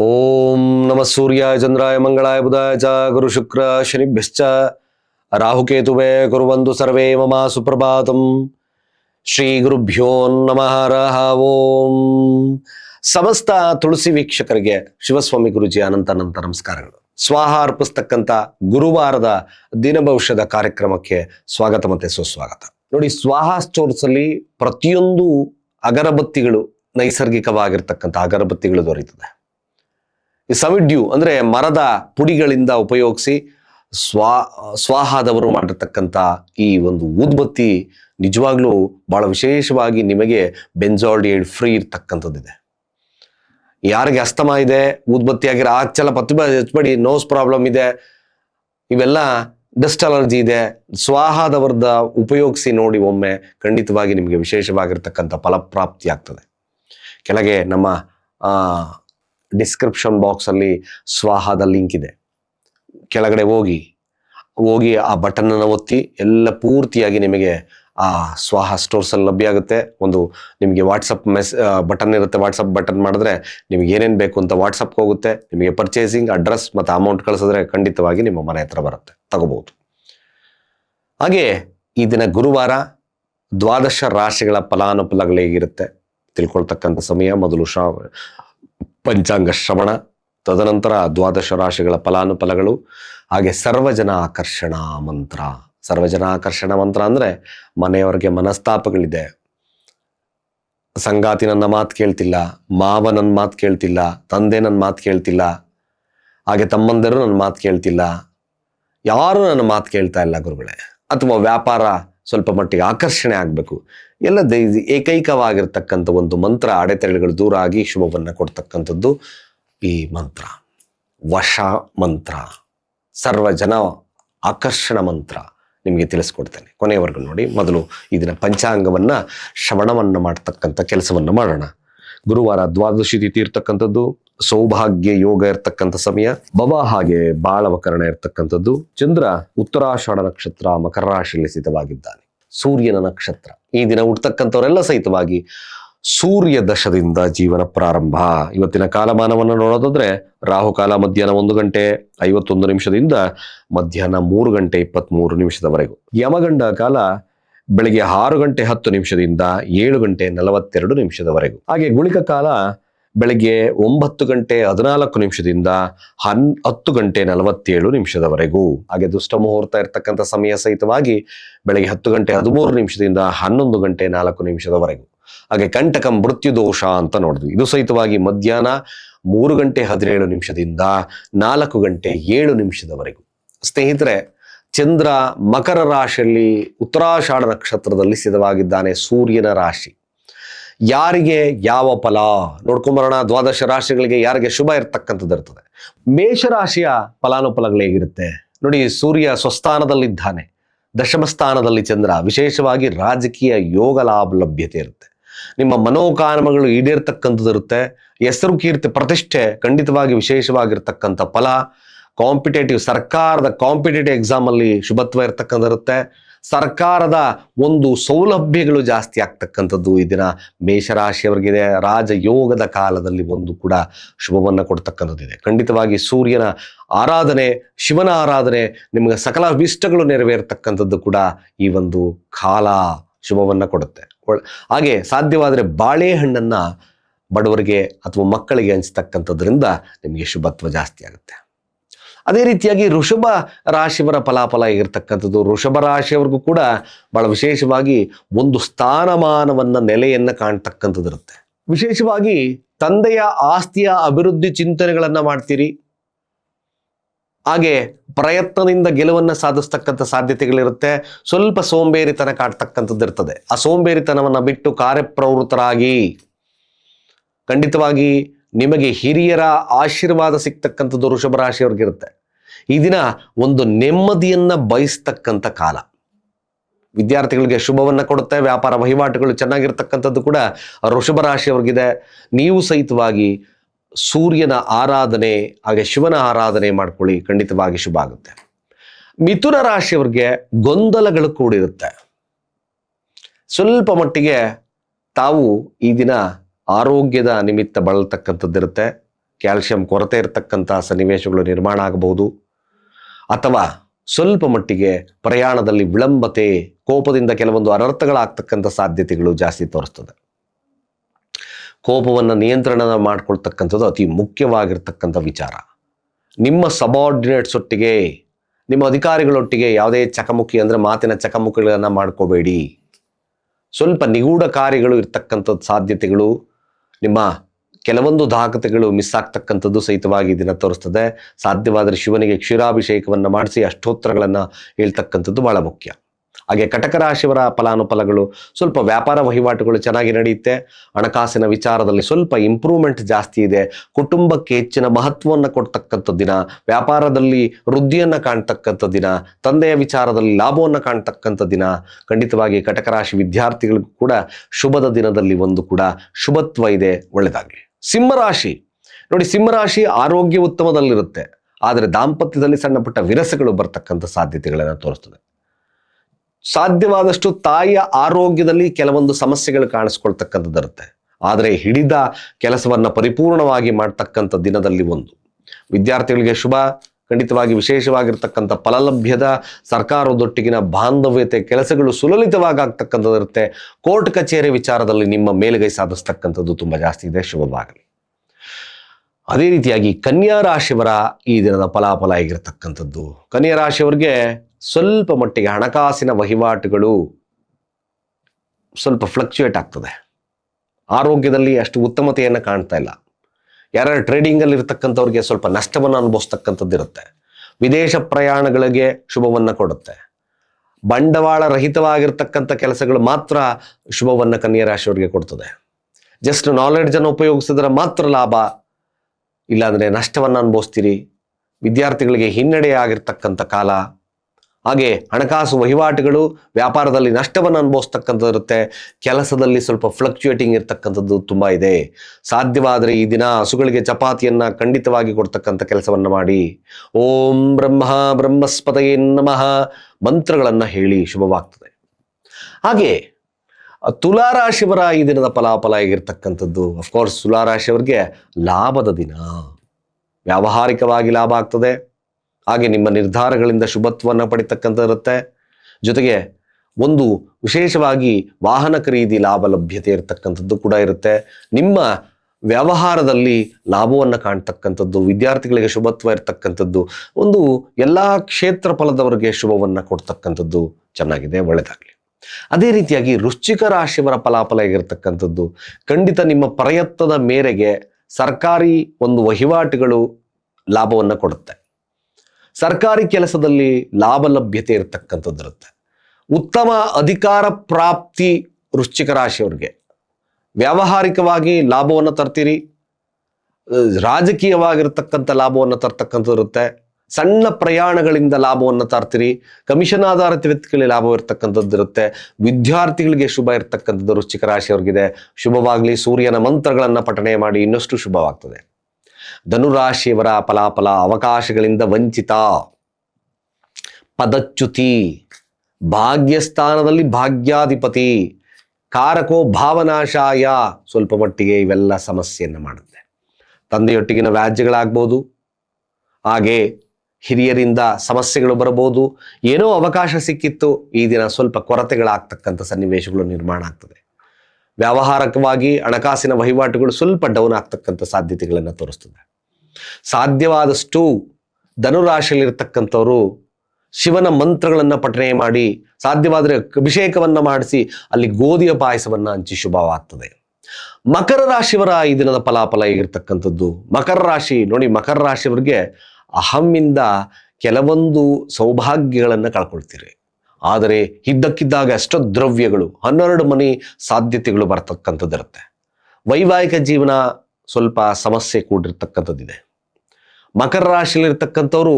ಓಂ ನಮ ಸೂರ್ಯಾಯ ಚಂದ್ರಾಯ ಮಂಗಳಾಯ ಬುಧಾಯ ಚ ಗುರು ಶುಕ್ರ ಶನಿಭ್ಯಶ್ಚ. ರಾಹುಕೇತುವೆ ಕುರುವಂತು ಸರ್ವೇ ಮಮ ಸುಪ್ರಭಾತಂ. ಶ್ರೀ ಗುರುಭ್ಯೋ ನಮಃ ರಹ ಓಂ. ಸಮಸ್ತ ತುಳಸಿ ವೀಕ್ಷಕರಿಗೆ ಶಿವಸ್ವಾಮಿ ಗುರುಜಿ ಅನಂತ ಅನಂತ ನಮಸ್ಕಾರಗಳು. ಸ್ವಾಹ ಅರ್ಪಿಸ್ತಕ್ಕಂಥ ಗುರುವಾರದ ದಿನಭವಿಷ್ಯದ ಕಾರ್ಯಕ್ರಮಕ್ಕೆ ಸ್ವಾಗತ ಮತ್ತೆ ಸುಸ್ವಾಗತ. ನೋಡಿ, ಸ್ವಾಹ ಸ್ಟೋರ್ಸ್ ಪ್ರತಿಯೊಂದು ಅಗರಬತ್ತಿಗಳು ನೈಸರ್ಗಿಕವಾಗಿರ್ತಕ್ಕಂಥ ಅಗರಬತ್ತಿಗಳು ದೊರೆಯುತ್ತದೆ. ಈ ಸವಿಡ್ಯು ಅಂದ್ರೆ ಮರದ ಪುಡಿಗಳಿಂದ ಉಪಯೋಗಿಸಿ ಸ್ವಾ, ಸ್ವಾಹಾದವರು ಮಾಡಿರ್ತಕ್ಕಂಥ ಈ ಒಂದು ಊದ್ಬತ್ತಿ ನಿಜವಾಗ್ಲೂ ಬಹಳ ವಿಶೇಷವಾಗಿ ನಿಮಗೆ ಬೆಂಜಾಲ್ಡಿಯೈಡ್ ಫ್ರೀ ಇರ್ತಕ್ಕಂಥದ್ದಿದೆ. ಯಾರಿಗೆ ಅಸ್ತಮ ಇದೆ ಊದ್ಬತ್ತಿ ಆಗಿರೋ ಆಚಲ ಪತ್ತು ಹೆಚ್ಚಬೇಡಿ ನೋಸ್ ಪ್ರಾಬ್ಲಮ್ ಇದೆ, ಇವೆಲ್ಲ ಡಸ್ಟ್ ಅಲರ್ಜಿ ಇದೆ, ಸ್ವಾಹಾದವರದ ಉಪಯೋಗಿಸಿ ನೋಡಿ ಒಮ್ಮೆ ಖಂಡಿತವಾಗಿ ನಿಮಗೆ ವಿಶೇಷವಾಗಿರ್ತಕ್ಕಂಥ ಫಲಪ್ರಾಪ್ತಿ ಆಗ್ತದೆ ಕೆಳಗೆ ನಮ್ಮ ಡಿಸ್ಕ್ರಿಪ್ಷನ್ ಬಾಕ್ಸಲ್ಲಿ ಸ್ವಾಹದ ಲಿಂಕ್ ಇದೆ. ಕೆಳಗಡೆ ಹೋಗಿ ಹೋಗಿ ಆ ಬಟನನ್ನು ಒತ್ತಿ ಎಲ್ಲ ಪೂರ್ತಿಯಾಗಿ ನಿಮಗೆ ಆ ಸ್ವಾಹ ಸ್ಟೋರ್ಸಲ್ಲಿ ಲಭ್ಯ ಆಗುತ್ತೆ. ಒಂದು ನಿಮಗೆ ವಾಟ್ಸಪ್ ಮೆಸ್ ಬಟನ್ ಇರುತ್ತೆ ವಾಟ್ಸಪ್ ಬಟನ್ ಮಾಡಿದ್ರೆ ನಿಮಗೆ ಏನೇನು ಬೇಕು ಅಂತ ವಾಟ್ಸಪ್ಗೆ ಹೋಗುತ್ತೆ. ನಿಮಗೆ ಪರ್ಚೇಸಿಂಗ್ ಅಡ್ರೆಸ್ ಮತ್ತು ಅಮೌಂಟ್ ಕಳಿಸಿದ್ರೆ ಖಂಡಿತವಾಗಿ ನಿಮ್ಮ ಮನೆ ಹತ್ರ ಬರುತ್ತೆ. ತಗೋಬೋದು ಹಾಗೆ ಈ ದಿನ ಗುರುವಾರ ದ್ವಾದಶ ರಾಶಿಗಳ ಫಲಾನುಕೂಲಗಳು ಹೇಗಿರುತ್ತೆ ತಿಳ್ಕೊಳ್ತಕ್ಕಂಥ ಸಮಯ ಮೊದಲು ಶ್ರಾ ಪಂಚಾಂಗ ಶ್ರವಣ, ತದನಂತರ ದ್ವಾದಶ ರಾಶಿಗಳ ಫಲಾನುಫಲಗಳು, ಹಾಗೆ ಸರ್ವಜನ ಆಕರ್ಷಣ ಮಂತ್ರ. ಸರ್ವಜನ ಆಕರ್ಷಣ ಮಂತ್ರ ಅಂದರೆ ಮನೆಯವರಿಗೆ ಮನಸ್ತಾಪಗಳಿದೆ. ಸಂಗಾತಿ ನನ್ನ ಮಾತು ಕೇಳ್ತಿಲ್ಲ, ಮಾವ ನನ್ನ ಮಾತು ಕೇಳ್ತಿಲ್ಲ, ತಂದೆ ನನ್ನ ಮಾತು ಕೇಳ್ತಿಲ್ಲ, ಹಾಗೆ ತಮ್ಮಂದಿರು ನನ್ನ ಮಾತು ಕೇಳ್ತಿಲ್ಲ. ಯಾರು ನನ್ನ ಮಾತು ಕೇಳ್ತಾ ಇಲ್ಲ ಗುರುಗಳೇ. ಅಥವಾ ವ್ಯಾಪಾರ ಸ್ವಲ್ಪ ಮಟ್ಟಿಗೆ ಆಕರ್ಷಣೆ ಆಗಬೇಕು. ಎಲ್ಲ ಏಕೈಕವಾಗಿರ್ತಕ್ಕಂಥ ಒಂದು ಮಂತ್ರ ಅಡೆತಡೆಗಳು ದೂರ ಆಗಿ ಶುಭವನ್ನು ಕೊಡ್ತಕ್ಕಂಥದ್ದು ಈ ಮಂತ್ರ. ವಶ ಮಂತ್ರ. ಸರ್ವಜನ ಆಕರ್ಷಣ ಮಂತ್ರ ನಿಮಗೆ ತಿಳಿಸ್ಕೊಡ್ತೇನೆ. ಕೊನೆಯವರೆಗೂ ನೋಡಿ, ಮೊದಲು ಇದನ್ನ ಪಂಚಾಂಗವನ್ನು, ಶ್ರವಣವನ್ನು ಮಾಡ್ತಕ್ಕಂಥ ಕೆಲಸವನ್ನು ಮಾಡೋಣ. ಗುರುವಾರ ದ್ವಾದಶಿ ತಿಥಿ ಇರ್ತಕ್ಕಂಥದ್ದು. ಸೌಭಾಗ್ಯ, ಯೋಗ ಇರ್ತಕ್ಕಂಥ ಸಮಯ ಬವ ಹಾಗೆ ಬಾಳವಕರಣ ಇರ್ತಕ್ಕಂಥದ್ದು. ಚಂದ್ರ ಉತ್ತರಾಷಾಢ ನಕ್ಷತ್ರ ಮಕರ ರಾಶಿಯಲ್ಲಿ ಸ್ಥಿತವಾಗಿದ್ದಾನೆ. ಸೂರ್ಯನ ನಕ್ಷತ್ರ. ಈ ದಿನ ಹುಟ್ಟತಕ್ಕಂಥವರೆಲ್ಲ ಸಹಿತವಾಗಿ ಸೂರ್ಯ ದಶದಿಂದ ಜೀವನ ಪ್ರಾರಂಭ. ಇವತ್ತಿನ ಕಾಲಮಾನವನ್ನು ನೋಡೋದಾದ್ರೆ ರಾಹುಕಾಲ ಮಧ್ಯಾಹ್ನ ಒಂದು ಗಂಟೆ, ಐವತ್ತೊಂದು ನಿಮಿಷದಿಂದ ಮಧ್ಯಾಹ್ನ ಮೂರು ಗಂಟೆ ಇಪ್ಪತ್ಮೂರು ನಿಮಿಷದವರೆಗೂ. ಯಮಗಂಡ ಕಾಲ ಬೆಳಿಗ್ಗೆ ಆರು ಗಂಟೆ ಹತ್ತು ನಿಮಿಷದಿಂದ ಏಳು ಗಂಟೆ ನಲವತ್ತೆರಡು ನಿಮಿಷದವರೆಗೂ. ಹಾಗೆ ಗುಳಿಕ ಕಾಲ ಬೆಳಗ್ಗೆ ಒಂಬತ್ತು ಗಂಟೆ ಹದಿನಾಲ್ಕು ನಿಮಿಷದಿಂದ ಹನ್ ಹತ್ತು ಗಂಟೆ ನಲವತ್ತೇಳು ನಿಮಿಷದವರೆಗೂ. ಹಾಗೆ ದುಷ್ಟ ಮುಹೂರ್ತ ಇರ್ತಕ್ಕಂಥ ಸಮಯ ಸಹಿತವಾಗಿ ಬೆಳಗ್ಗೆ ಹತ್ತು ಗಂಟೆ ಹದಿಮೂರು ನಿಮಿಷದಿಂದ ಹನ್ನೊಂದು ಗಂಟೆ ನಾಲ್ಕು ನಿಮಿಷದವರೆಗೂ. ಹಾಗೆ ಕಂಟಕ ಮೃತ್ಯು ದೋಷ ಅಂತ ನೋಡಿದ್ವಿ. ಇದು ಸಹಿತವಾಗಿ ಮಧ್ಯಾಹ್ನ ಮೂರು ಗಂಟೆ ಹದಿನೇಳು ನಿಮಿಷದಿಂದ ನಾಲ್ಕು ಗಂಟೆ ಏಳು ನಿಮಿಷದವರೆಗೂ. ಸ್ನೇಹಿತರೆ, ಚಂದ್ರ ಮಕರ ರಾಶಿಯಲ್ಲಿ ಉತ್ತರಾಷಾಢ ನಕ್ಷತ್ರದಲ್ಲಿ ಸ್ಥಿತವಾಗಿದ್ದಾನೆ ಸೂರ್ಯನ ರಾಶಿ. ಯಾರಿಗೆ ಯಾವ ಫಲ? ನೋಡ್ಕೊಂಬರೋಣ ದ್ವಾದಶ ರಾಶಿಗಳಿಗೆ ಯಾರಿಗೆ ಶುಭ ಇರ್ತಕ್ಕಂಥದ್ದು ಇರ್ತದೆ. ಮೇಷರಾಶಿಯ ಫಲಾನುಫಲಗಳು ಹೇಗಿರುತ್ತೆ? ನೋಡಿ, ಸೂರ್ಯ ಸ್ವಸ್ಥಾನದಲ್ಲಿದ್ದಾನೆ. ದಶಮ ಸ್ಥಾನದಲ್ಲಿ ಚಂದ್ರ. ವಿಶೇಷವಾಗಿ ರಾಜಕೀಯ ಯೋಗ ಲಾಭ ಲಭ್ಯತೆ ಇರುತ್ತೆ. ನಿಮ್ಮ ಮನೋಕಾಮಗಳು ಈಡೇರ್ತಕ್ಕಂಥದ್ದು ಇರುತ್ತೆ. ಹೆಸರು ಕೀರ್ತಿ ಪ್ರತಿಷ್ಠೆ ಖಂಡಿತವಾಗಿ ವಿಶೇಷವಾಗಿರ್ತಕ್ಕಂಥ ಫಲ. ಕಾಂಪಿಟೇಟಿವ್, ಸರ್ಕಾರದ ಕಾಂಪಿಟೇಟಿವ್ ಎಕ್ಸಾಮ್ ಅಲ್ಲಿ ಶುಭತ್ವ ಇರ್ತಕ್ಕಂಥ ಇರುತ್ತೆ. ಸರ್ಕಾರದ ಒಂದು ಸೌಲಭ್ಯಗಳು ಜಾಸ್ತಿ ಆಗ್ತಕ್ಕಂಥದ್ದು ಈ ದಿನ ಮೇಷರಾಶಿಯವರಿಗಿದೆ. ರಾಜಯೋಗದ ಕಾಲದಲ್ಲಿ ಒಂದು ಕೂಡ ಶುಭವನ್ನು ಕೊಡ್ತಕ್ಕಂಥದ್ದಿದೆ. ಖಂಡಿತವಾಗಿ ಸೂರ್ಯನ ಆರಾಧನೆ, ಶಿವನ ಆರಾಧನೆ ನಿಮಗೆ ಸಕಲ ವಿಷ್ಟಗಳು ನೆರವೇರ್ತಕ್ಕಂಥದ್ದು ಕೂಡ ಈ ಒಂದು ಕಾಲ ಶುಭವನ್ನು ಕೊಡುತ್ತೆ. ಹಾಗೆ ಸಾಧ್ಯವಾದರೆ ಬಾಳೆಹಣ್ಣನ್ನು ಬಡವರಿಗೆ ಅಥವಾ ಮಕ್ಕಳಿಗೆ ಹಂಚ್ತಕ್ಕಂಥದ್ರಿಂದ ನಿಮಗೆ ಶುಭತ್ವ ಜಾಸ್ತಿ ಆಗುತ್ತೆ. ಅದೇ ರೀತಿಯಾಗಿ ಋಷಭ ರಾಶಿಯವರ ಫಲಾಫಲ ಇರತಕ್ಕಂಥದ್ದು ಋಷಭ ರಾಶಿಯವರಿಗೂ ಕೂಡ ಬಹಳ ವಿಶೇಷವಾಗಿ ಒಂದು ಸ್ಥಾನಮಾನವನ್ನ ನೆಲೆಯನ್ನು ಕಾಣ್ತಕ್ಕಂಥದ್ದು ಇರುತ್ತೆ ವಿಶೇಷವಾಗಿ ತಂದೆಯ ಆಸ್ತಿಯ ಅಭಿವೃದ್ಧಿ ಚಿಂತನೆಗಳನ್ನು ಮಾಡ್ತೀರಿ. ಹಾಗೆ ಪ್ರಯತ್ನದಿಂದ ಗೆಲುವನ್ನ ಸಾಧಿಸ್ತಕ್ಕಂಥ ಸಾಧ್ಯತೆಗಳಿರುತ್ತೆ. ಸ್ವಲ್ಪ ಸೋಂಬೇರಿತನ ಕಾಡ್ತಕ್ಕಂಥದ್ದು ಇರ್ತದೆ ಆ ಸೋಂಬೇರಿತನವನ್ನ ಬಿಟ್ಟು ಕಾರ್ಯಪ್ರವೃತ್ತರಾಗಿ ಖಂಡಿತವಾಗಿ ನಿಮಗೆ ಹಿರಿಯರ ಆಶೀರ್ವಾದ ಸಿಗ್ತಕ್ಕಂಥದ್ದು ವೃಷಭ ರಾಶಿಯವ್ರಿಗಿರುತ್ತೆ. ಈ ದಿನ ಒಂದು ನೆಮ್ಮದಿಯನ್ನು ಬಯಸ್ತಕ್ಕಂಥ ಕಾಲ. ವಿದ್ಯಾರ್ಥಿಗಳಿಗೆ ಶುಭವನ್ನ ಕೊಡುತ್ತೆ, ವ್ಯಾಪಾರ ವಹಿವಾಟುಗಳು ಚೆನ್ನಾಗಿರ್ತಕ್ಕಂಥದ್ದು ಕೂಡ ವೃಷಭ ರಾಶಿಯವ್ರಿಗಿದೆ. ನೀವು ಸಹಿತವಾಗಿ ಸೂರ್ಯನ ಆರಾಧನೆ, ಹಾಗೆ ಶಿವನ ಆರಾಧನೆ ಮಾಡ್ಕೊಳ್ಳಿ, ಖಂಡಿತವಾಗಿ ಶುಭ ಆಗುತ್ತೆ. ಮಿಥುನ ರಾಶಿಯವ್ರಿಗೆ ಗೊಂದಲಗಳು ಕೂಡಿರುತ್ತೆ. ಸ್ವಲ್ಪ ಮಟ್ಟಿಗೆ ತಾವು ಈ ದಿನ ಆರೋಗ್ಯದ ನಿಮಿತ್ತ ಬಳಲ್ತಕ್ಕಂಥದ್ದಿರುತ್ತೆ. ಕ್ಯಾಲ್ಸಿಯಂ ಕೊರತೆ ಇರತಕ್ಕಂಥ ಸನ್ನಿವೇಶಗಳು ನಿರ್ಮಾಣ ಆಗಬಹುದು. ಅಥವಾ ಸ್ವಲ್ಪ ಮಟ್ಟಿಗೆ ಪ್ರಯಾಣದಲ್ಲಿ ವಿಳಂಬತೆ, ಕೋಪದಿಂದ ಕೆಲವೊಂದು ಅನರ್ಥಗಳಾಗ್ತಕ್ಕಂಥ ಸಾಧ್ಯತೆಗಳು ಜಾಸ್ತಿ ತೋರಿಸ್ತದೆ. ಕೋಪವನ್ನು ನಿಯಂತ್ರಣ ಮಾಡ್ಕೊಳ್ತಕ್ಕಂಥದ್ದು ಅತಿ ಮುಖ್ಯವಾಗಿರ್ತಕ್ಕಂಥ ವಿಚಾರ. ನಿಮ್ಮ ಸಬಾರ್ಡಿನೇಟ್ಸ್ ಒಟ್ಟಿಗೆ, ನಿಮ್ಮ ಅಧಿಕಾರಿಗಳೊಟ್ಟಿಗೆ ಯಾವುದೇ ಚಕಮುಖಿ ಅಂದರೆ ಮಾತಿನ ಚಕಮುಖಿಗಳನ್ನು ಮಾಡ್ಕೋಬೇಡಿ. ಸ್ವಲ್ಪ ನಿಗೂಢ ಕಾರ್ಯಗಳು ಇರ್ತಕ್ಕಂಥದ್ದು ಸಾಧ್ಯತೆಗಳು, ನಿಮ್ಮ ಕೆಲವೊಂದು ದಾಖತೆಗಳು ಮಿಸ್ ಆಗ್ತಕ್ಕಂಥದ್ದು ಸಹಿತವಾಗಿ ದಿನ ತೋರಿಸ್ತದೆ. ಸಾಧ್ಯವಾದರೆ ಶಿವನಿಗೆ ಕ್ಷೀರಾಭಿಷೇಕವನ್ನು ಮಾಡಿಸಿ ಅಷ್ಟೋತ್ತರಗಳನ್ನು ಹೇಳ್ತಕ್ಕಂಥದ್ದು ಬಹಳ ಮುಖ್ಯ. ಹಾಗೆ ಕಟಕ ರಾಶಿಯವರ ಫಲಾನುಫಲಗಳು ಸ್ವಲ್ಪ ವ್ಯಾಪಾರ ವಹಿವಾಟುಗಳು ಚೆನ್ನಾಗಿ ನಡೆಯುತ್ತೆ. ಹಣಕಾಸಿನ ವಿಚಾರದಲ್ಲಿ ಸ್ವಲ್ಪ ಇಂಪ್ರೂವ್ಮೆಂಟ್ ಜಾಸ್ತಿ ಇದೆ. ಕುಟುಂಬಕ್ಕೆ ಹೆಚ್ಚಿನ ಮಹತ್ವವನ್ನು ಕೊಡ್ತಕ್ಕಂಥ ದಿನ. ವ್ಯಾಪಾರದಲ್ಲಿ ವೃದ್ಧಿಯನ್ನು ಕಾಣ್ತಕ್ಕಂಥ ದಿನ. ತಂದೆಯ ವಿಚಾರದಲ್ಲಿ ಲಾಭವನ್ನು ಕಾಣ್ತಕ್ಕಂಥ ದಿನ. ಖಂಡಿತವಾಗಿ ಕಟಕ ರಾಶಿ ವಿದ್ಯಾರ್ಥಿಗಳಿಗೂ ಕೂಡ ಶುಭದ ದಿನದಲ್ಲಿ ಒಂದು ಕೂಡ ಶುಭತ್ವ ಇದೆ. ಒಳ್ಳೆಯದಾಗಲಿ ಸಿಂಹರಾಶಿ. ನೋಡಿ, ಸಿಂಹರಾಶಿ ಆರೋಗ್ಯ ಉತ್ತಮದಲ್ಲಿರುತ್ತೆ. ಆದರೆ ದಾಂಪತ್ಯದಲ್ಲಿ ಸಣ್ಣ ಪುಟ್ಟ ವಿರಸಗಳು ಬರ್ತಕ್ಕಂಥ ಸಾಧ್ಯತೆಗಳನ್ನು ತೋರಿಸ್ತದೆ. ಸಾಧ್ಯವಾದಷ್ಟು ತಾಯಿಯ ಆರೋಗ್ಯದಲ್ಲಿ ಕೆಲವೊಂದು ಸಮಸ್ಯೆಗಳು ಕಾಣಿಸ್ಕೊಳ್ತಕ್ಕಂಥದ್ದಿರುತ್ತೆ. ಆದರೆ ಹಿಡಿದ ಕೆಲಸವನ್ನು ಪರಿಪೂರ್ಣವಾಗಿ ಮಾಡ್ತಕ್ಕಂಥ ದಿನದಲ್ಲಿ ಒಂದು. ವಿದ್ಯಾರ್ಥಿಗಳಿಗೆ ಶುಭ. ಖಂಡಿತವಾಗಿ ವಿಶೇಷವಾಗಿರ್ತಕ್ಕಂಥ ಫಲಲಭ್ಯದ ಸರ್ಕಾರದೊಟ್ಟಿಗಿನ ಬಾಂಧವ್ಯತೆ, ಕೆಲಸಗಳು ಸುಲಲಿತವಾಗಿ ಇರುತ್ತೆ ಕೋರ್ಟ್ ಕಚೇರಿ ವಿಚಾರದಲ್ಲಿ ನಿಮ್ಮ ಮೇಲುಗೈ ಸಾಧಿಸ್ತಕ್ಕಂಥದ್ದು ತುಂಬ ಜಾಸ್ತಿ ಇದೆ. ಶುಭವಾಗಲಿ. ಅದೇ ರೀತಿಯಾಗಿ ಕನ್ಯಾ ರಾಶಿಯವರ ಈ ದಿನದ ಫಲಾಫಲ ಆಗಿರತಕ್ಕಂಥದ್ದು ಕನ್ಯಾ ರಾಶಿಯವರಿಗೆ ಸ್ವಲ್ಪ ಮಟ್ಟಿಗೆ ಹಣಕಾಸಿನ ವಹಿವಾಟುಗಳು ಸ್ವಲ್ಪ ಫ್ಲಕ್ಚುಯೇಟ್ ಆಗ್ತದೆ. ಆರೋಗ್ಯದಲ್ಲಿ ಅಷ್ಟು ಉತ್ತಮತೆಯನ್ನು ಕಾಣ್ತಾ ಇಲ್ಲ. ಯಾರ್ಯಾರು ಟ್ರೇಡಿಂಗಲ್ಲಿ ಇರ್ತಕ್ಕಂಥವ್ರಿಗೆ ಸ್ವಲ್ಪ ನಷ್ಟವನ್ನು ಅನುಭವಿಸ್ತಕ್ಕಂಥದ್ದು ಇರುತ್ತೆ. ವಿದೇಶ ಪ್ರಯಾಣಗಳಿಗೆ ಶುಭವನ್ನು ಕೊಡುತ್ತೆ. ಬಂಡವಾಳ ರಹಿತವಾಗಿರ್ತಕ್ಕಂಥ ಕೆಲಸಗಳು ಮಾತ್ರ ಶುಭವನ್ನು ಕನ್ಯಾ ರಾಶಿಯವರಿಗೆ ಕೊಡ್ತದೆ. ಜಸ್ಟ್ ನಾಲೆಡ್ಜನ್ನು ಉಪಯೋಗಿಸಿದ್ರೆ ಮಾತ್ರ ಲಾಭ. ಇಲ್ಲಾಂದರೆ ನಷ್ಟವನ್ನು ಅನುಭವಿಸ್ತೀರಿ. ವಿದ್ಯಾರ್ಥಿಗಳಿಗೆ ಹಿನ್ನಡೆ ಆಗಿರ್ತಕ್ಕಂಥ ಕಾಲ. ಹಾಗೆ ಹಣಕಾಸು ವಹಿವಾಟುಗಳು ವ್ಯಾಪಾರದಲ್ಲಿ ನಷ್ಟವನ್ನು ಅನುಭವಿಸ್ತಕ್ಕಂಥದ್ದು ಇರುತ್ತೆ ಕೆಲಸದಲ್ಲಿ ಸ್ವಲ್ಪ ಫ್ಲಕ್ಚುಯೇಟಿಂಗ್ ಇರ್ತಕ್ಕಂಥದ್ದು ತುಂಬ ಇದೆ. ಸಾಧ್ಯವಾದರೆ ಈ ದಿನ ಹಸುಗಳಿಗೆ ಚಪಾತಿಯನ್ನು ಖಂಡಿತವಾಗಿ ಕೊಡ್ತಕ್ಕಂಥ ಕೆಲಸವನ್ನು ಮಾಡಿ. ಓಂ ಬ್ರಹ್ಮ ಬ್ರಹ್ಮಸ್ಪತಯೇ ನಮಃ ಮಂತ್ರಗಳನ್ನು ಹೇಳಿ ಶುಭವಾಗ್ತದೆ. ಹಾಗೆ, ತುಲಾರಾಶಿಯವರ ಈ ದಿನದ ಫಲಾಫಲ ಆಗಿರ್ತಕ್ಕಂಥದ್ದು ಅಫ್ಕೋರ್ಸ್ ತುಲಾರಾಶಿಯವರಿಗೆ ಲಾಭದ ದಿನ. ವ್ಯಾವಹಾರಿಕವಾಗಿ ಲಾಭ ಆಗ್ತದೆ. ಹಾಗೆ ನಿಮ್ಮ ನಿರ್ಧಾರಗಳಿಂದ ಶುಭತ್ವವನ್ನು ಪಡಿತಕ್ಕಂಥ ಇರುತ್ತೆ ಜೊತೆಗೆ ಒಂದು ವಿಶೇಷವಾಗಿ ವಾಹನ ಖರೀದಿ ಲಾಭ ಲಭ್ಯತೆ ಇರತಕ್ಕಂಥದ್ದು ಕೂಡ ಇರುತ್ತೆ. ನಿಮ್ಮ ವ್ಯವಹಾರದಲ್ಲಿ ಲಾಭವನ್ನು ಕಾಣ್ತಕ್ಕಂಥದ್ದು, ವಿದ್ಯಾರ್ಥಿಗಳಿಗೆ ಶುಭತ್ವ ಇರತಕ್ಕಂಥದ್ದು, ಒಂದು ಎಲ್ಲ ಕ್ಷೇತ್ರ ಫಲದವರಿಗೆ ಶುಭವನ್ನು ಕೊಡ್ತಕ್ಕಂಥದ್ದು ಚೆನ್ನಾಗಿದೆ ಒಳ್ಳೆಯದಾಗಲಿ ಅದೇ ರೀತಿಯಾಗಿ ವೃಶ್ಚಿಕ ರಾಶಿಯವರ ಫಲಾಫಲ ಆಗಿರ್ತಕ್ಕಂಥದ್ದು, ಖಂಡಿತ ನಿಮ್ಮ ಪ್ರಯತ್ನದ ಮೇರೆಗೆ ಸರ್ಕಾರಿ ಒಂದು ವಹಿವಾಟುಗಳು ಲಾಭವನ್ನು ಕೊಡುತ್ತೆ. ಸರ್ಕಾರಿ ಕೆಲಸದಲ್ಲಿ ಲಾಭ ಲಭ್ಯತೆ ಇರತಕ್ಕಂಥದ್ದಿರುತ್ತೆ ಉತ್ತಮ ಅಧಿಕಾರ ಪ್ರಾಪ್ತಿ ವೃಶ್ಚಿಕ ರಾಶಿಯವ್ರಿಗೆ ವ್ಯಾವಹಾರಿಕವಾಗಿ ಲಾಭವನ್ನು ತರ್ತೀರಿ. ರಾಜಕೀಯವಾಗಿರ್ತಕ್ಕಂಥ ಲಾಭವನ್ನು ತರ್ತಕ್ಕಂಥದ್ದು ಇರುತ್ತೆ. ಸಣ್ಣ ಪ್ರಯಾಣಗಳಿಂದ ಲಾಭವನ್ನು ತರ್ತೀರಿ. ಕಮಿಷನ್ ಆಧಾರಿತ ವ್ಯಕ್ತಿಗಳಿಗೆ ಲಾಭ ಇರ್ತಕ್ಕಂಥದ್ದು ಇರುತ್ತೆ. ವಿದ್ಯಾರ್ಥಿಗಳಿಗೆ ಶುಭ ಇರ್ತಕ್ಕಂಥದ್ದು ವೃಶ್ಚಿಕ ರಾಶಿಯವ್ರಿಗಿದೆ. ಶುಭವಾಗಲಿ. ಸೂರ್ಯನ ಮಂತ್ರಗಳನ್ನು ಪಠಣೆ ಮಾಡಿ ಇನ್ನಷ್ಟು ಶುಭವಾಗ್ತದೆ. ಧನುರಾಶಿಯವರ ಫಲಾಫಲ ಅವಕಾಶಗಳಿಂದ ವಂಚಿತ. ಪದಚ್ಯುತಿ, ಭಾಗ್ಯಸ್ಥಾನದಲ್ಲಿ ಭಾಗ್ಯಾಧಿಪತಿ ಕಾರಕೋ ಭಾವನಾಶಾಯ ಸ್ವಲ್ಪ ಮಟ್ಟಿಗೆ ಇವೆಲ್ಲ ಸಮಸ್ಯೆಯನ್ನು ಮಾಡುತ್ತೆ. ತಂದೆಯೊಟ್ಟಿಗಿನ ವ್ಯಾಜ್ಯಗಳಾಗ್ಬೋದು. ಹಾಗೆ ಹಿರಿಯರಿಂದ ಸಮಸ್ಯೆಗಳು ಬರಬಹುದು. ಏನೋ ಅವಕಾಶ ಸಿಕ್ಕಿತ್ತು, ಈ ದಿನ ಸ್ವಲ್ಪ ಕೊರತೆಗಳಾಗ್ತಕ್ಕಂಥ ಸನ್ನಿವೇಶಗಳು ನಿರ್ಮಾಣ ಆಗ್ತದೆ. ವ್ಯಾವಹಾರಿಕವಾಗಿ ಹಣಕಾಸಿನ ವಹಿವಾಟುಗಳು ಸ್ವಲ್ಪ ಡೌನ್ ಆಗ್ತಕ್ಕಂಥ ಸಾಧ್ಯತೆಗಳನ್ನು ತೋರಿಸ್ತದೆ. ಸಾಧ್ಯವಾದಷ್ಟು ಧನುರಾಶಿಯಲ್ಲಿರ್ತಕ್ಕಂಥವ್ರು ಶಿವನ ಮಂತ್ರಗಳನ್ನು ಪಠನೆ ಮಾಡಿ, ಸಾಧ್ಯವಾದರೆ ಅಭಿಷೇಕವನ್ನು ಮಾಡಿಸಿ, ಅಲ್ಲಿ ಗೋಧಿಯ ಪಾಯಸವನ್ನು ಹಂಚಿ ಶುಭವಾಗ್ತದೆ. ಮಕರ ರಾಶಿಯವರ ಈ ದಿನದ ಫಲಾಫಲ ಹೇಗಿರ್ತಕ್ಕಂಥದ್ದು? ಮಕರ ರಾಶಿ, ನೋಡಿ ಮಕರ ರಾಶಿಯವರಿಗೆ ಅಹಮ್ಮಿಂದ ಕೆಲವೊಂದು ಸೌಭಾಗ್ಯಗಳನ್ನು ಕಳ್ಕೊಳ್ತೀರಿ. ಆದರೆ ಇದ್ದಕ್ಕಿದ್ದಾಗ ಅಷ್ಟೋ ದ್ರವ್ಯಗಳು ಹನ್ನೆರಡು ಮನೆ ಸಾಧ್ಯತೆಗಳು ಬರ್ತಕ್ಕಂಥದ್ದಿರುತ್ತೆ. ವೈವಾಹಿಕ ಜೀವನ ಸ್ವಲ್ಪ ಸಮಸ್ಯೆ ಕೂಡಿರ್ತಕ್ಕಂಥದ್ದಿದೆ. ಮಕರ ರಾಶಿಯಲ್ಲಿರ್ತಕ್ಕಂಥವ್ರು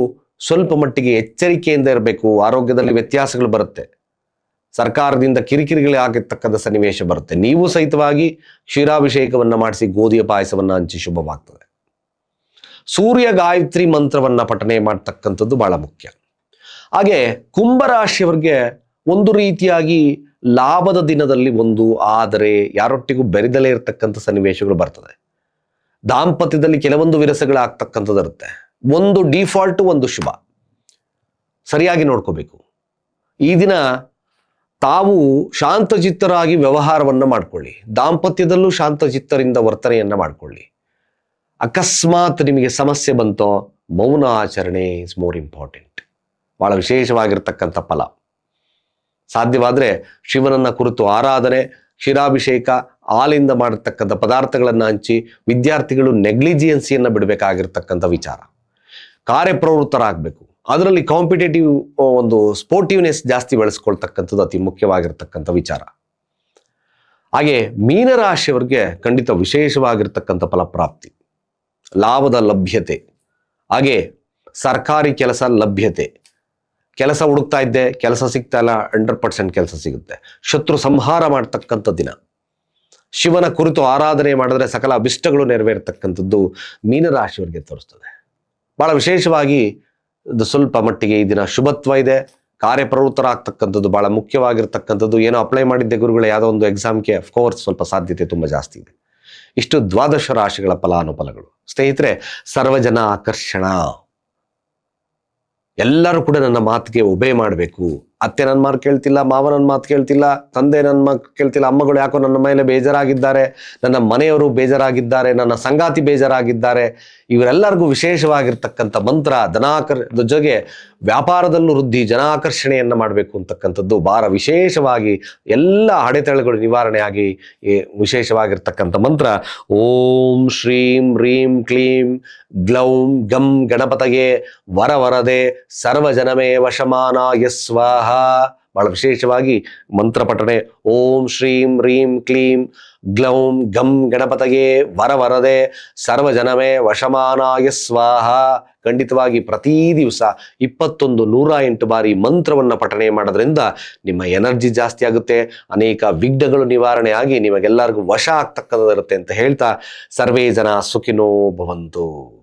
ಸ್ವಲ್ಪ ಮಟ್ಟಿಗೆ ಎಚ್ಚರಿಕೆಯಿಂದ ಇರಬೇಕು, ಆರೋಗ್ಯದಲ್ಲಿ ವ್ಯತ್ಯಾಸಗಳು ಬರುತ್ತೆ. ಸರ್ಕಾರದಿಂದ ಕಿರಿಕಿರಿಗಳೇ ಆಗಿರ್ತಕ್ಕಂಥ ಸನ್ನಿವೇಶ ಬರುತ್ತೆ. ನೀವು ಸಹಿತವಾಗಿ ಕ್ಷೀರಾಭಿಷೇಕವನ್ನು ಮಾಡಿಸಿ, ಗೋಧಿಯ ಪಾಯಸವನ್ನು ಹಂಚಿ ಶುಭವಾಗ್ತದೆ. ಸೂರ್ಯ ಗಾಯತ್ರಿ ಮಂತ್ರವನ್ನ ಪಠನೆ ಮಾಡ್ತಕ್ಕಂಥದ್ದು ಬಹಳ ಮುಖ್ಯ. ಹಾಗೆ ಕುಂಭರಾಶಿಯವರಿಗೆ ಒಂದು ರೀತಿಯಾಗಿ ಲಾಭದ ದಿನದಲ್ಲಿ ಒಂದು, ಆದರೆ ಯಾರೊಟ್ಟಿಗೂ ಬೆರೆದಲೇ ಇರತಕ್ಕಂಥ ಸನ್ನಿವೇಶಗಳು ಬರ್ತದೆ. ದಾಂಪತ್ಯದಲ್ಲಿ ಕೆಲವೊಂದು ವಿರಸಗಳು ಇರುತ್ತೆ ಒಂದು ಡಿಫಾಲ್ಟ್ ಒಂದು ಶುಭ. ಸರಿಯಾಗಿ ನೋಡ್ಕೋಬೇಕು. ಈ ದಿನ ತಾವು ಶಾಂತಚಿತ್ತರಾಗಿ ವ್ಯವಹಾರವನ್ನು ಮಾಡ್ಕೊಳ್ಳಿ. ದಾಂಪತ್ಯದಲ್ಲೂ ಶಾಂತಚಿತ್ತರಿಂದ ವರ್ತನೆಯನ್ನು ಮಾಡಿಕೊಳ್ಳಿ. ಅಕಸ್ಮಾತ್ ನಿಮಗೆ ಸಮಸ್ಯೆ ಬಂತೋ, ಮೌನ ಆಚರಣೆ ಇಸ್ ಮೋರ್ ಇಂಪಾರ್ಟೆಂಟ್ ಬಹಳ ವಿಶೇಷವಾಗಿರ್ತಕ್ಕಂಥ ಫಲ. ಸಾಧ್ಯವಾದರೆ ಶಿವನನ್ನ ಕುರಿತು ಆರಾಧನೆ ಕ್ಷೀರಾಭಿಷೇಕ ಹಾಲಿಂದ ಮಾಡಿರ್ತಕ್ಕಂಥ ಪದಾರ್ಥಗಳನ್ನು ಹಂಚಿ ವಿದ್ಯಾರ್ಥಿಗಳು ನೆಗ್ಲಿಜಿಯನ್ಸಿಯನ್ನು ಬಿಡಬೇಕಾಗಿರ್ತಕ್ಕಂಥ ವಿಚಾರ. ಕಾರ್ಯಪ್ರವೃತ್ತರಾಗಬೇಕು. ಅದರಲ್ಲಿ ಕಾಂಪಿಟೇಟಿವ್ ಒಂದು ಸ್ಪೋರ್ಟಿವ್ನೆಸ್ ಜಾಸ್ತಿ ಬೆಳೆಸ್ಕೊಳ್ತಕ್ಕಂಥದ್ದು ಅತಿ ಮುಖ್ಯವಾಗಿರ್ತಕ್ಕಂಥ ವಿಚಾರ. ಹಾಗೆ ಮೀನರಾಶಿಯವರಿಗೆ ಖಂಡಿತ ವಿಶೇಷವಾಗಿರ್ತಕ್ಕಂಥ ಫಲಪ್ರಾಪ್ತಿ. ಲಾಭದ ಲಭ್ಯತೆ. ಹಾಗೆ ಸರ್ಕಾರಿ ಕೆಲಸ ಲಭ್ಯತೆ. ಕೆಲಸ ಹುಡುಕ್ತಾ ಇದ್ದೆ, ಕೆಲಸ ಸಿಗ್ತಾ ಇಲ್ಲ ಹಂಡ್ರೆಡ್ ಪರ್ಸೆಂಟ್ ಕೆಲಸ ಸಿಗುತ್ತೆ. ಶತ್ರು ಸಂಹಾರ ಮಾಡ್ತಕ್ಕಂಥ ದಿನ. ಶಿವನ ಕುರಿತು ಆರಾಧನೆ ಮಾಡಿದ್ರೆ ಸಕಲ ಅಭಿಷ್ಟಗಳು ನೆರವೇರ್ತಕ್ಕಂಥದ್ದು ಮೀನರಾಶಿಯವರಿಗೆ ತೋರಿಸ್ತದೆ. ಬಹಳ ವಿಶೇಷವಾಗಿ ಸ್ವಲ್ಪ ಮಟ್ಟಿಗೆ ಈ ದಿನ ಶುಭತ್ವ ಇದೆ. ಕಾರ್ಯಪ್ರವೃತ್ತರಾಗ್ತಕ್ಕಂಥದ್ದು ಬಹಳ ಮುಖ್ಯವಾಗಿರ್ತಕ್ಕಂಥದ್ದು. ಏನೋ ಅಪ್ಲೈ ಮಾಡಿದ್ದೆ ಗುರುಗಳ, ಯಾವುದೋ ಒಂದು ಎಕ್ಸಾಮ್ಗೆ ಅಫ್ಕೋರ್ಸ್ ಸ್ವಲ್ಪ ಸಾಧ್ಯತೆ ತುಂಬ ಜಾಸ್ತಿ ಇದೆ. ಇಷ್ಟು ದ್ವಾದಶ ರಾಶಿಗಳ ಫಲಾನುಫಲಗಳು. ಸ್ನೇಹಿತರೆ, ಸರ್ವಜನ ಆಕರ್ಷಣ. ಎಲ್ಲರೂ ಕೂಡ ನನ್ನ ಮಾತಿಗೆ ಒಬೆ ಮಾಡಬೇಕು. ಅತ್ತೆ ನನ್ನ ಮಾತು ಕೇಳ್ತಿಲ್ಲ, ಮಾವ ನನ್ನ ಮಾತು ಕೇಳ್ತಿಲ್ಲ, ತಂದೆ ನನ್ನ ಮಾತು ಕೇಳ್ತಿಲ್ಲ, ಅಮ್ಮಗಳು ಯಾಕೋ ನನ್ನ ಮೇಲೆ ಬೇಜಾರಾಗಿದ್ದಾರೆ, ನನ್ನ ಮನೆಯವರು ಬೇಜಾರಾಗಿದ್ದಾರೆ, ನನ್ನ ಸಂಗಾತಿ ಬೇಜಾರಾಗಿದ್ದಾರೆ. ಇವರೆಲ್ಲರಿಗೂ ವಿಶೇಷವಾಗಿರ್ತಕ್ಕಂಥ ಮಂತ್ರ ಧನಾಕರ್ ಜೊತೆಗೆ ವ್ಯಾಪಾರದಲ್ಲೂ ವೃದ್ಧಿ, ಜನಾಕರ್ಷಣೆಯನ್ನು ಮಾಡಬೇಕು ಅಂತಕ್ಕಂಥದ್ದು ಭಾರ ವಿಶೇಷವಾಗಿ ಎಲ್ಲ ಅಡೆತಡೆಗಳು ನಿವಾರಣೆಯಾಗಿ ವಿಶೇಷವಾಗಿರ್ತಕ್ಕಂಥ ಮಂತ್ರ. ಓಂ ಶ್ರೀಂ ರೀಂ ಕ್ಲೀಂ ಗ್ಲೌಂ ಗಂ ಗಣಪತಗೆ ವರವರದೆ ಸರ್ವಜನಮೇ ವಶಮಾನ ಯಸ್ವಾಹ ಬಹಳ ವಿಶೇಷವಾಗಿ ಮಂತ್ರ ಪಠಣೆ. ಓಂ ಶ್ರೀಂ ರೀಂ ಕ್ಲೀಂ ಗ್ಲೌಂ ಗಂ ಗಣಪತಗೆ ವರ ವರದೆ ಸರ್ವಜನಮೇ ವಶಮಾನಾಯ ಸ್ವಾಹ. ಖಂಡಿತವಾಗಿ ಪ್ರತಿ ದಿವಸ ಇಪ್ಪತ್ತೊಂದು ನೂರ ಎಂಟು ಬಾರಿ ಮಂತ್ರವನ್ನು ಪಠಣೆ ಮಾಡೋದ್ರಿಂದ ನಿಮ್ಮ ಎನರ್ಜಿ ಜಾಸ್ತಿ ಆಗುತ್ತೆ. ಅನೇಕ ವಿಘ್ನಗಳು ನಿವಾರಣೆ ಆಗಿ ನಿಮಗೆಲ್ಲರಿಗೂ ವಶ ಆಗ್ತಕ್ಕಂಥದ್ದಿರುತ್ತೆ ಅಂತ ಹೇಳ್ತಾ ಸರ್ವೇ ಜನ ಸುಖಿನೋ ಭವಂತು.